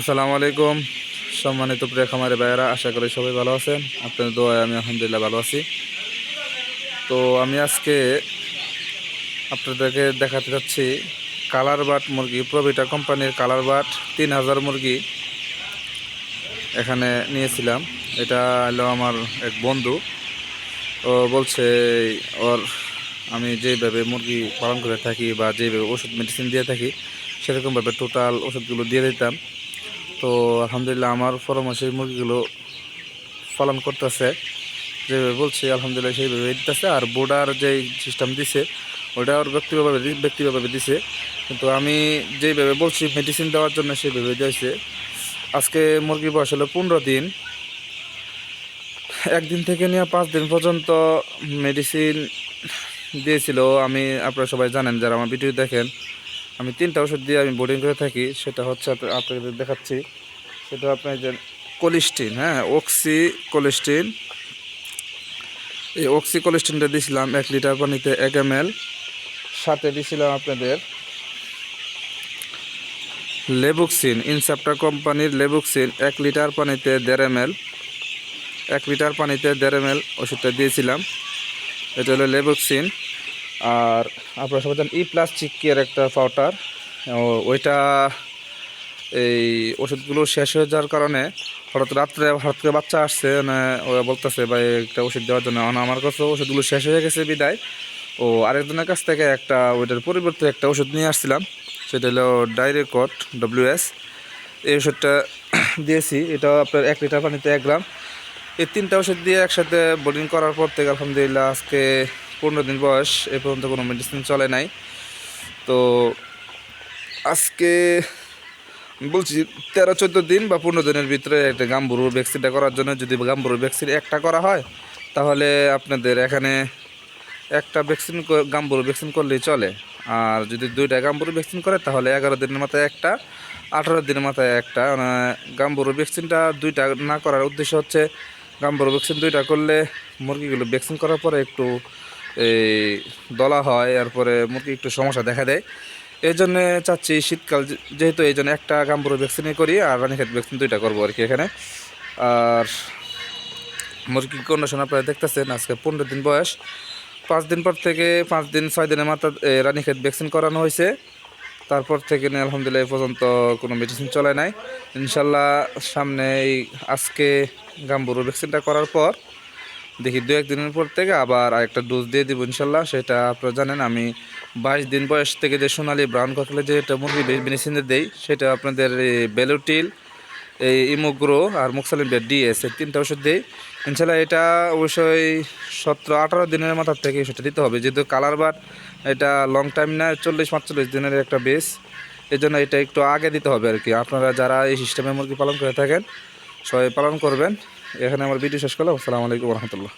আসসালামু আলাইকুম। সম্মানিত প্রিয় খামারে ভাইয়েরা, আশা করি সবাই ভালো আছেন। আপনাদের দোয়ায় আমি আলহামদুলিল্লাহ ভালো আছি। তো আমি আজকে আপনাদেরকে দেখাতে যাচ্ছি কালার বাট মুরগি প্রবিটা কোম্পানির কালার বাট তিন হাজার মুরগি এখানে নিয়েছিলাম। এটা হলো আমার এক বন্ধু। ও বলছে, ওর আমি যেভাবে মুরগি পালন করে থাকি বা যেভাবে ওষুধ মেডিসিন দিয়ে থাকি, সেরকমভাবে টোটাল ওষুধগুলো দিয়ে দিতাম। তো আলহামদুলিল্লাহ আমার পরামর্শে মুরগিগুলো পালন করতেছে। যেভাবে বলছি, আলহামদুলিল্লাহ সেইভাবে দিতেছে। আর বোর্ডার যে সিস্টেম দিছে, ওটা ওর ব্যক্তিগতভাবে ব্যক্তিগতভাবে দিছে। কিন্তু আমি যেভাবে বলছি মেডিসিন দেওয়ার জন্য সেইভাবে দিয়েছে। আজকে মুরগি বয়স হলো পনেরো দিন। একদিন থেকে নিয়ে পাঁচ দিন পর্যন্ত মেডিসিন দিয়েছিল। আমি, আপনারা সবাই জানেন, যারা আমার ভিডিও দেখেন আমি তিনটা ওষুধ দিয়ে আমি বোর্ডিং করে থাকি, সেটা হচ্ছে আপ- আপনাদের দেখাচ্ছি। সেটা আপনার যে কোলিস্টিন হ্যাঁ অক্সি কোলিস্টিন এই অক্সি কোলিস্টিনটা দিয়েছিলাম এক লিটার পানিতে এক এম সাথে দিয়েছিলাম আপনাদের লেবুক্সিন ইনসেপ্টা কোম্পানির লেবুক্সিন এক লিটার পানিতে দেড় এম এক লিটার পানিতে দেড় এম এল ওষুধটা দিয়েছিলাম। এটা হলো লেবুক্সিন আর আপনারা সবাই জানেন ই প্লাস চিকির একটা পাউডার ওইটা এই ওষুধগুলো শেষ হয়ে যাওয়ার কারণে হঠাৎ রাত্রে, হঠাৎ করে বাচ্চা আসছে মানে ওরা বলতেছে, ভাই, একটা ওষুধ দেওয়ার জন্য। আমার কাছে ওষুধগুলো শেষ হয়ে গেছে বিদায়। ও, আরেকজনের কাছ থেকে একটা, ওইটার পরিবর্তে একটা ওষুধ নিয়ে আসছিলাম। সেটা হলো ডাইরেকট ডব্লিউএস এই ওষুধটা দিয়েছি। এটা আপনার এক লিটার পানিতে এক গ্রাম। এই তিনটা ওষুধ দিয়ে একসাথে বোর্ডিং করার পর থেকে আলহামদুলিল্লাহ আজকে পনেরো দিন বয়স, এ পর্যন্ত কোনো মেডিসিন চলে নাই। তো আজকে বলছি তেরো, চোদ্দ দিন বা পনেরো দিনের ভিতরে একটা গাম্বুরু ভ্যাকসিনটা করার জন্য যদি গাম্বুরু ভ্যাকসিন একটা করা হয়, তাহলে আপনাদের এখানে একটা ভ্যাকসিন গাম্বুরু ভ্যাকসিন করলেই চলে। আর যদি দুইটা গাম্বুরু ভ্যাকসিন করে, তাহলে এগারো দিনের মাথায় একটা, আঠারো দিনের মাথায় একটা। গাম্বুরু ভ্যাকসিনটা দুইটা না করার উদ্দেশ্য হচ্ছে, গাম্বুরু ভ্যাকসিন দুইটা করলে মুরগিগুলো ভ্যাকসিন করার পরে একটু এই দলা হয়, এরপরে মুরগি একটু সমস্যা দেখা দেয়। এই জন্যে চাচ্ছি শীতকাল যেহেতু এই জন্য একটা গাম্বুরু ভ্যাকসিনই করি আর রানীক্ষেত ভ্যাকসিন দুইটা করব আর কি এখানে। আর মুরগির কন্ডিশন আপনারা দেখতেছেন, আজকে পনেরো দিন বয়স। পাঁচ দিন পর থেকে, পাঁচ দিন, ছয় দিনের মাথা রানীক্ষেত ভ্যাকসিন করানো হয়েছে। তারপর থেকে নিয়ে আলহামদুলিল্লাহ এই পর্যন্ত কোনো মেডিসিন চলে নাই। ইনশাল্লাহ সামনে এই আজকে গাম্বুরু ভ্যাকসিনটা করার পর দেখি দু একদিনের পর থেকে আবার আরেকটা ডোজ দিয়ে দিব ইনশাল্লাহ। সেটা আপনারা জানেন, আমি বাইশ দিন বয়স থেকে যে সোনালি ব্রাউন কাকলে যে একটা মুরগি মেডিসিন দেই, সেটা আপনাদের বেলুটিল এই ইমোগ্রো আর মুকসালিম ডিএস এই তিনটা ওষুধ দিই। ইনশাল্লাহ এটা অবশ্যই সতেরো, আঠারো দিনের মাথার থেকে সেটা দিতে হবে। যেহেতু কালার বার এটা লং টাইম না, চল্লিশ, পাঁচচল্লিশ দিনের একটা বেস এই জন্য এটা একটু আগে দিতে হবে আর কি। আপনারা যারা এই সিস্টেমে মুরগি পালন করে থাকেন, সবাই পালন করবেন। এখানে আমার ভিডিও শেষ করলাম। আসসালামু আলাইকুম রহমতুল্লাহ।